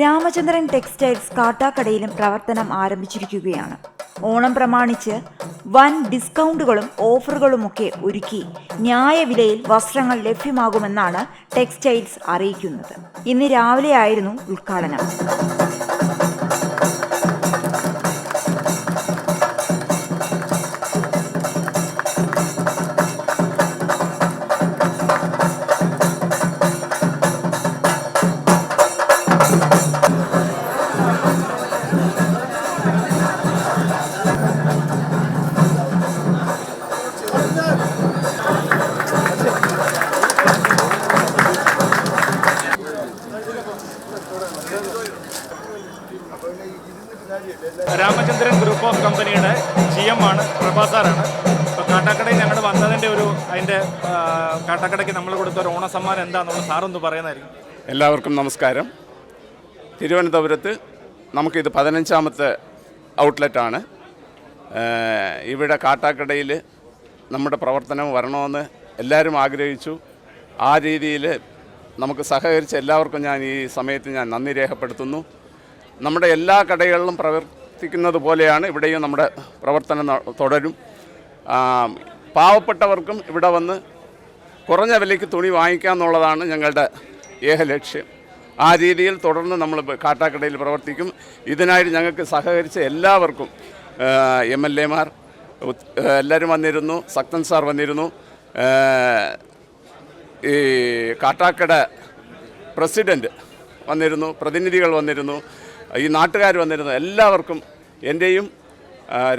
Ramachandran textiles കാട്ടാക്കടയിലും പ്രവർത്തനം ആരംഭിച്ചിരിക്കുകയാണ്. ഓണം പ്രമാണിച്ച് വൻ ഡിസ്കൗണ്ടുകളും ഓഫറുകളുമൊക്കെ ഒരുക്കി ന്യായവിലയിൽ വസ്ത്രങ്ങൾ ലഭ്യമാകുമെന്നാണ് ടെക്സ്റ്റൈൽസ് അറിയിക്കുന്നത്. ഇന്ന് രാവിലെയായിരുന്നു ഉദ്ഘാടനം. രാമചന്ദ്രൻ ഗ്രൂപ്പ് ഓഫ് കമ്പനിയുടെ ജി എം ആണ് പ്രഭാസാറാണ് ഇപ്പോൾ കാട്ടാക്കടയിൽ ഞങ്ങൾ വന്നതിന്റെ ഒരു അതിന്റെ കാട്ടാക്കടയ്ക്ക് നമ്മൾ കൊടുത്ത ഒരു ഓണസമ്മാനം എന്താണെന്നുള്ള സാറൊന്ന് പറയുന്നതായിരിക്കും. എല്ലാവർക്കും നമസ്കാരം. തിരുവനന്തപുരത്ത് നമുക്കിത് പതിനഞ്ചാമത്തെ ഔട്ട്ലെറ്റാണ്. ഇവിടെ കാട്ടാക്കടയിൽ നമ്മുടെ പ്രവർത്തനം വരണമെന്ന് എല്ലാവരും ആഗ്രഹിച്ചു. ആ രീതിയിൽ നമുക്ക് സഹകരിച്ച എല്ലാവർക്കും ഞാൻ ഈ സമയത്ത് ഞാൻ നന്ദി രേഖപ്പെടുത്തുന്നു. നമ്മുടെ എല്ലാ കടകളിലും പ്രവർത്തിക്കുന്നത് പോലെയാണ് ഇവിടെയും നമ്മുടെ പ്രവർത്തനം തുടരും. പാവപ്പെട്ടവർക്കും ഇവിടെ വന്ന് കുറഞ്ഞ വിലയ്ക്ക് തുണി വാങ്ങിക്കുക എന്നുള്ളതാണ് ഞങ്ങളുടെ ഏക ലക്ഷ്യം. ആ രീതിയിൽ തുടർന്ന് നമ്മൾ കാട്ടാക്കടയിൽ പ്രവർത്തിക്കും. ഇതിനായിട്ട് ഞങ്ങൾക്ക് സഹകരിച്ച എല്ലാവർക്കും എം എൽ എമാർ എല്ലാവരും വന്നിരുന്നു സക്തൻ സാർ വന്നിരുന്നു. ഈ കാട്ടാക്കട പ്രസിഡന്റ് വന്നിരുന്നു പ്രതിനിധികൾ വന്നിരുന്നു. ഈ നാട്ടുകാർ വന്നിരുന്നു എല്ലാവർക്കും എന്റെയും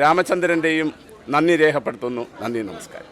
രാമചന്ദ്രന്റെയും നന്ദി രേഖപ്പെടുത്തുന്നു. നന്ദി നമസ്കാരം.